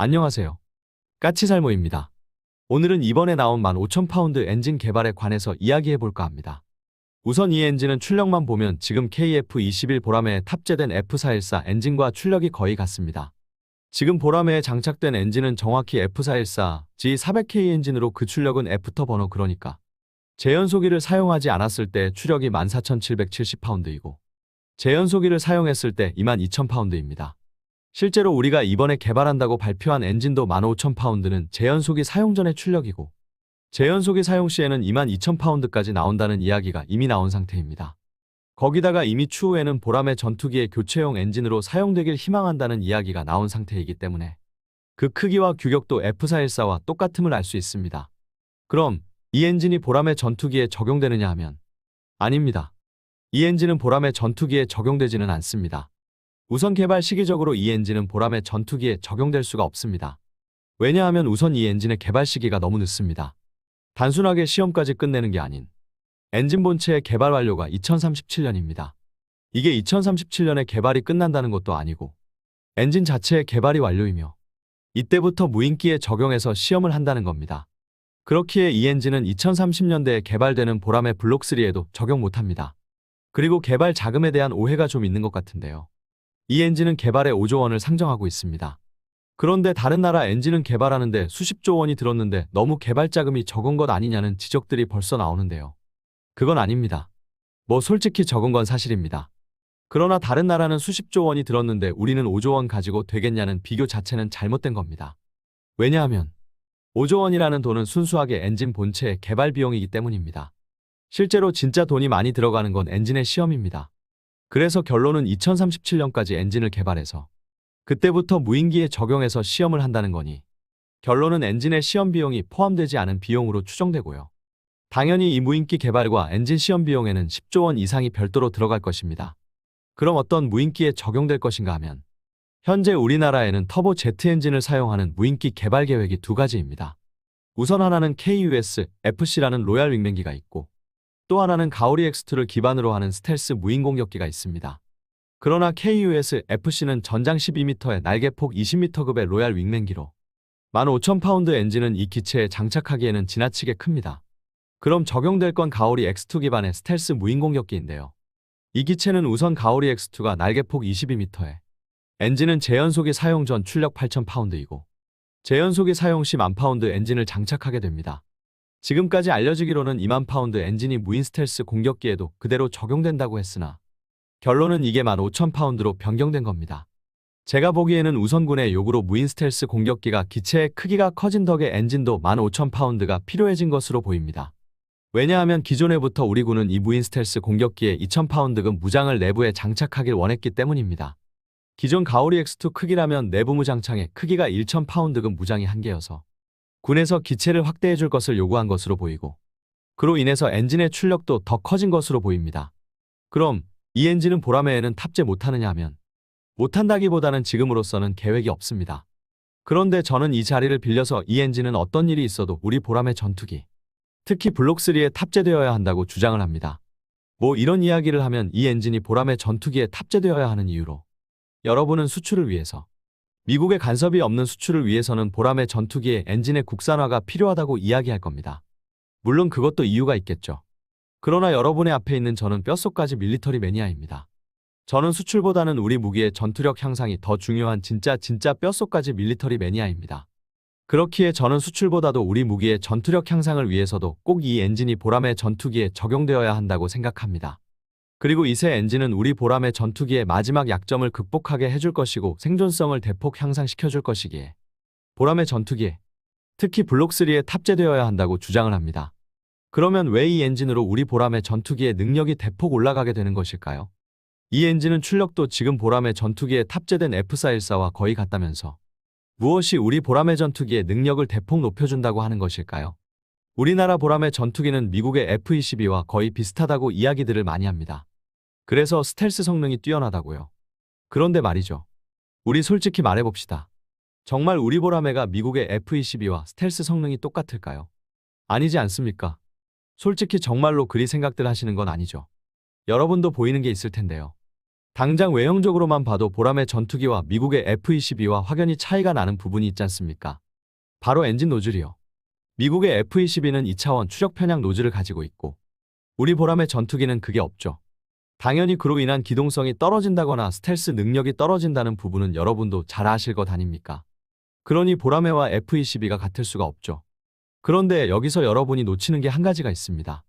안녕하세요. 까치살모입니다. 오늘은 이번에 나온 15,000파운드 엔진 개발에 관해서 이야기해볼까 합니다. 우선 이 엔진은 출력만 보면 지금 KF21 보라매에 탑재된 F414 엔진과 출력이 거의 같습니다. 지금 보라매에 장착된 엔진은 정확히 F414 G400K 엔진으로 그 출력은 F터 번호 그러니까 제연소기를 사용하지 않았을 때 출력이 14,770파운드이고 제연소기를 사용했을 때 22,000파운드입니다. 실제로 우리가 이번에 개발한다고 발표한 엔진도 15,000파운드는 제연소기 사용 전의 출력이고 제연소기 사용 시에는 22,000파운드까지 나온다는 이야기가 이미 나온 상태입니다. 거기다가 이미 추후에는 보람의 전투기의 교체용 엔진으로 사용되길 희망한다는 이야기가 나온 상태이기 때문에 그 크기와 규격도 F414와 똑같음을 알 수 있습니다. 그럼 이 엔진이 보람의 전투기에 적용되느냐 하면 아닙니다. 이 엔진은 보람의 전투기에 적용되지는 않습니다. 우선 개발 시기적으로 이 엔진은 보람의 전투기에 적용될 수가 없습니다. 왜냐하면 우선 이 엔진의 개발 시기가 너무 늦습니다. 단순하게 시험까지 끝내는 게 아닌 엔진 본체의 개발 완료가 2037년입니다. 이게 2037년에 개발이 끝난다는 것도 아니고 엔진 자체의 개발이 완료이며 이때부터 무인기에 적용해서 시험을 한다는 겁니다. 그렇기에 이 엔진은 2030년대에 개발되는 보람의 블록3에도 적용 못합니다. 그리고 개발 자금에 대한 오해가 좀 있는 것 같은데요. 이 엔진은 개발에 5조 원을 상정하고 있습니다. 그런데 다른 나라 엔진은 개발하는데 수십조 원이 들었는데 너무 개발 자금이 적은 것 아니냐는 지적들이 벌써 나오는데요. 그건 아닙니다. 뭐 솔직히 적은 건 사실입니다. 그러나 다른 나라는 수십조 원이 들었는데 우리는 5조 원 가지고 되겠냐는 비교 자체는 잘못된 겁니다. 왜냐하면 5조 원이라는 돈은 순수하게 엔진 본체의 개발 비용이기 때문입니다. 실제로 진짜 돈이 많이 들어가는 건 엔진의 시험입니다. 그래서 결론은 2037년까지 엔진을 개발해서 그때부터 무인기에 적용해서 시험을 한다는 거니 결론은 엔진의 시험 비용이 포함되지 않은 비용으로 추정되고요. 당연히 이 무인기 개발과 엔진 시험 비용에는 10조 원 이상이 별도로 들어갈 것입니다. 그럼 어떤 무인기에 적용될 것인가 하면 현재 우리나라에는 터보 제트 엔진을 사용하는 무인기 개발 계획이 두 가지입니다. 우선 하나는 KUS FC라는 로얄 윙맨기가 있고 또 하나는 가오리 X2를 기반으로 하는 스텔스 무인 공격기가 있습니다. 그러나 KUS FC는 전장 12m에 날개폭 20m급의 로얄 윙맨기로 15,000파운드 엔진은 이 기체에 장착하기에는 지나치게 큽니다. 그럼 적용될 건 가오리 X2 기반의 스텔스 무인 공격기인데요. 이 기체는 우선 가오리 X2가 날개폭 22m에 엔진은 제연소기 사용 전 출력 8,000파운드이고 제연소기 사용 시 10,000파운드 엔진을 장착하게 됩니다. 지금까지 알려지기로는 2만 파운드 엔진이 무인 스텔스 공격기에도 그대로 적용된다고 했으나 결론은 이게 15,000파운드로 변경된 겁니다. 제가 보기에는 우선군의 요구로 무인 스텔스 공격기가 기체의 크기가 커진 덕에 엔진도 15,000파운드가 필요해진 것으로 보입니다. 왜냐하면 기존에부터 우리 군은 이 무인 스텔스 공격기에 2,000파운드급 무장을 내부에 장착하길 원했기 때문입니다. 기존 가오리 X2 크기라면 내부 무장창에 크기가 1,000파운드급 무장이 한 개여서 군에서 기체를 확대해 줄 것을 요구한 것으로 보이고 그로 인해서 엔진의 출력도 더 커진 것으로 보입니다. 그럼 이 엔진은 보라매에는 탑재 못하느냐 하면 못한다기보다는 지금으로서는 계획이 없습니다. 그런데 저는 이 자리를 빌려서 이 엔진은 어떤 일이 있어도 우리 보람의 전투기, 특히 블록3에 탑재되어야 한다고 주장을 합니다. 뭐 이런 이야기를 하면 이 엔진이 보람의 전투기에 탑재되어야 하는 이유로 여러분은 수출을 위해서 미국의 간섭이 없는 수출을 위해서는 보람의 전투기의 엔진의 국산화가 필요하다고 이야기할 겁니다. 물론 그것도 이유가 있겠죠. 그러나 여러분의 앞에 있는 저는 뼛속까지 밀리터리 매니아입니다. 저는 수출보다는 우리 무기의 전투력 향상이 더 중요한 진짜 진짜 뼛속까지 밀리터리 매니아입니다. 그렇기에 저는 수출보다도 우리 무기의 전투력 향상을 위해서도 꼭 이 엔진이 보람의 전투기에 적용되어야 한다고 생각합니다. 그리고 이 새 엔진은 우리 보람의 전투기의 마지막 약점을 극복하게 해줄 것이고 생존성을 대폭 향상시켜줄 것이기에 보람의 전투기에 특히 블록3에 탑재되어야 한다고 주장을 합니다. 그러면 왜 이 엔진으로 우리 보람의 전투기의 능력이 대폭 올라가게 되는 것일까요? 이 엔진은 출력도 지금 보람의 전투기에 탑재된 F414와 거의 같다면서 무엇이 우리 보람의 전투기의 능력을 대폭 높여준다고 하는 것일까요? 우리나라 보람의 전투기는 미국의 F-22와 거의 비슷하다고 이야기들을 많이 합니다. 그래서 스텔스 성능이 뛰어나다고요. 그런데 말이죠. 우리 솔직히 말해봅시다. 정말 우리 보라매가 미국의 F-22와 스텔스 성능이 똑같을까요? 아니지 않습니까? 솔직히 정말로 그리 생각들 하시는 건 아니죠. 여러분도 보이는 게 있을 텐데요. 당장 외형적으로만 봐도 보람의 전투기와 미국의 F-22와 확연히 차이가 나는 부분이 있지 않습니까? 바로 엔진 노즐이요. 미국의 F-22는 2차원 추력 편향 노즐을 가지고 있고 우리 보람의 전투기는 그게 없죠. 당연히 그로 인한 기동성이 떨어진다거나 스텔스 능력이 떨어진다는 부분은 여러분도 잘 아실 것 아닙니까? 그러니 보라매와 F-22가 같을 수가 없죠. 그런데 여기서 여러분이 놓치는 게 한 가지가 있습니다.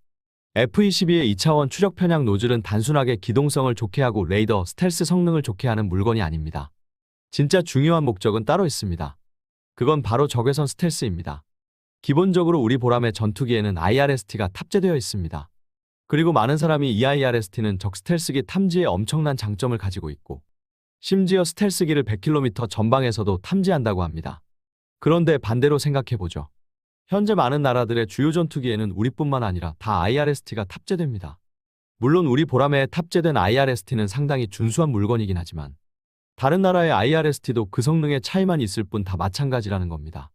F-22의 2차원 추력 편향 노즐은 단순하게 기동성을 좋게 하고 레이더, 스텔스 성능을 좋게 하는 물건이 아닙니다. 진짜 중요한 목적은 따로 있습니다. 그건 바로 적외선 스텔스입니다. 기본적으로 우리 보람의 전투기에는 IRST가 탑재되어 있습니다. 그리고 많은 사람이 이 IRST는 적 스텔스기 탐지에 엄청난 장점을 가지고 있고 심지어 스텔스기를 100km 전방에서도 탐지한다고 합니다. 그런데 반대로 생각해보죠. 현재 많은 나라들의 주요 전투기에는 우리뿐만 아니라 다 IRST가 탑재됩니다. 물론 우리 보람에 탑재된 IRST는 상당히 준수한 물건이긴 하지만 다른 나라의 IRST도 그 성능의 차이만 있을 뿐 다 마찬가지라는 겁니다.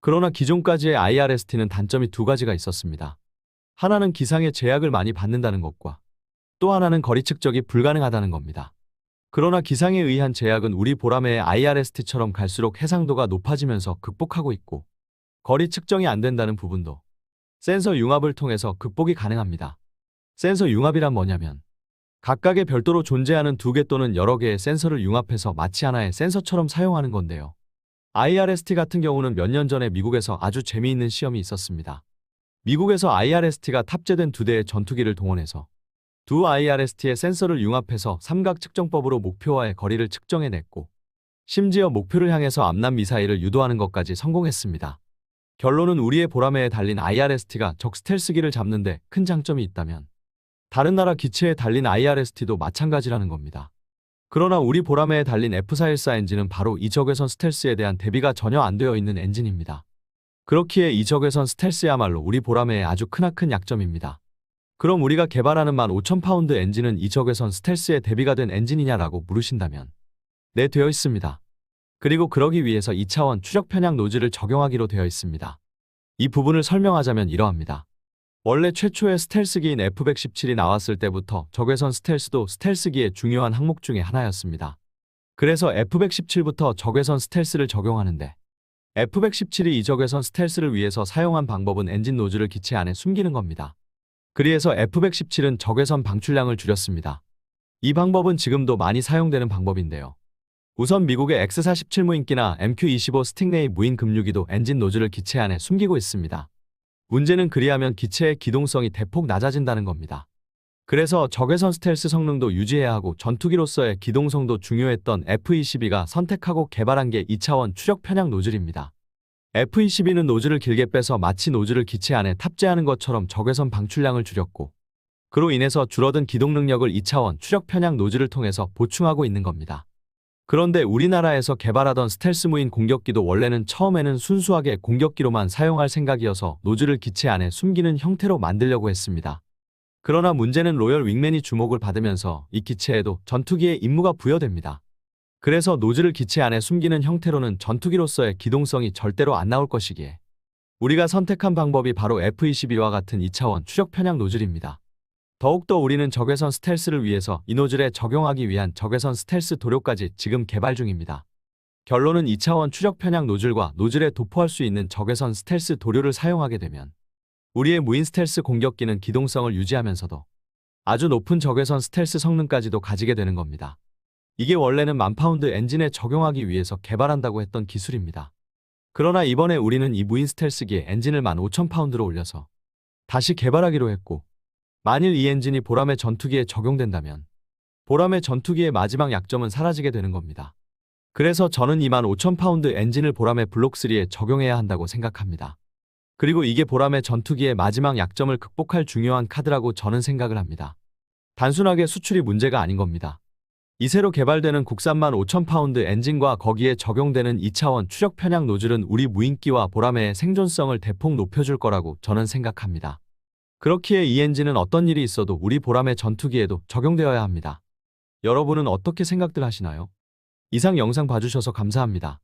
그러나 기존까지의 IRST는 단점이 두 가지가 있었습니다. 하나는 기상의 제약을 많이 받는다는 것과 또 하나는 거리 측정이 불가능하다는 겁니다. 그러나 기상에 의한 제약은 우리 보람의 IRST처럼 갈수록 해상도가 높아지면서 극복하고 있고 거리 측정이 안 된다는 부분도 센서 융합을 통해서 극복이 가능합니다. 센서 융합이란 뭐냐면 각각의 별도로 존재하는 두 개 또는 여러 개의 센서를 융합해서 마치 하나의 센서처럼 사용하는 건데요. IRST 같은 경우는 몇 년 전에 미국에서 아주 재미있는 시험이 있었습니다. 미국에서 IRST가 탑재된 두 대의 전투기를 동원해서 두 IRST의 센서를 융합해서 삼각 측정법으로 목표와의 거리를 측정해냈고 심지어 목표를 향해서 암남 미사일을 유도하는 것까지 성공했습니다. 결론은 우리의 보람에 달린 IRST가 적 스텔스기를 잡는데 큰 장점이 있다면 다른 나라 기체에 달린 IRST도 마찬가지라는 겁니다. 그러나 우리 보람에 달린 F414 엔진은 바로 이 적외선 스텔스에 대한 대비가 전혀 안 되어 있는 엔진입니다. 그렇기에 이 적외선 스텔스야말로 우리 보람의 아주 크나큰 약점입니다. 그럼 우리가 개발하는 15,000파운드 엔진은 이 적외선 스텔스에 대비가 된 엔진이냐라고 물으신다면 네 되어 있습니다. 그리고 그러기 위해서 2차원 추력 편향 노즐을 적용하기로 되어 있습니다. 이 부분을 설명하자면 이러합니다. 원래 최초의 스텔스기인 F-117이 나왔을 때부터 적외선 스텔스도 스텔스기의 중요한 항목 중의 하나였습니다. 그래서 F-117부터 적외선 스텔스를 적용하는데 F-117이 이 적외선 스텔스를 위해서 사용한 방법은 엔진 노즐을 기체 안에 숨기는 겁니다. 그래서 F-117은 적외선 방출량을 줄였습니다. 이 방법은 지금도 많이 사용되는 방법인데요. 우선 미국의 X-47 무인기나 MQ-25 스팅레이 무인 급류기도 엔진 노즐을 기체 안에 숨기고 있습니다. 문제는 그리하면 기체의 기동성이 대폭 낮아진다는 겁니다. 그래서 적외선 스텔스 성능도 유지해야 하고 전투기로서의 기동성도 중요했던 F-22가 선택하고 개발한 게 2차원 추력 편향 노즐입니다. F-22는 노즐을 길게 빼서 마치 노즐을 기체 안에 탑재하는 것처럼 적외선 방출량을 줄였고 그로 인해서 줄어든 기동 능력을 2차원 추력 편향 노즐을 통해서 보충하고 있는 겁니다. 그런데 우리나라에서 개발하던 스텔스 무인 공격기도 원래는 처음에는 순수하게 공격기로만 사용할 생각이어서 노즐을 기체 안에 숨기는 형태로 만들려고 했습니다. 그러나 문제는 로열 윙맨이 주목을 받으면서 이 기체에도 전투기의 임무가 부여됩니다. 그래서 노즐을 기체 안에 숨기는 형태로는 전투기로서의 기동성이 절대로 안 나올 것이기에 우리가 선택한 방법이 바로 F-22와 같은 2차원 추력 편향 노즐입니다. 더욱더 우리는 적외선 스텔스를 위해서 이 노즐에 적용하기 위한 적외선 스텔스 도료까지 지금 개발 중입니다. 결론은 2차원 추력 편향 노즐과 노즐에 도포할 수 있는 적외선 스텔스 도료를 사용하게 되면 우리의 무인 스텔스 공격기는 기동성을 유지하면서도 아주 높은 적외선 스텔스 성능까지도 가지게 되는 겁니다. 이게 원래는 만파운드 엔진에 적용하기 위해서 개발한다고 했던 기술입니다. 그러나 이번에 우리는 이 무인 스텔스기에 엔진을 15,000파운드로 올려서 다시 개발하기로 했고 만일 이 엔진이 보람의 전투기에 적용된다면 보람의 전투기의 마지막 약점은 사라지게 되는 겁니다. 그래서 저는 25,000파운드 엔진을 보람의 블록3에 적용해야 한다고 생각합니다. 그리고 이게 보람의 전투기의 마지막 약점을 극복할 중요한 카드라고 저는 생각을 합니다. 단순하게 수출이 문제가 아닌 겁니다. 이 새로 개발되는 국산만 5,000파운드 엔진과 거기에 적용되는 2차원 추력 편향 노즐은 우리 무인기와 보람의 생존성을 대폭 높여줄 거라고 저는 생각합니다. 그렇기에 이 엔진은 어떤 일이 있어도 우리 보람의 전투기에도 적용되어야 합니다. 여러분은 어떻게 생각들 하시나요? 이상 영상 봐주셔서 감사합니다.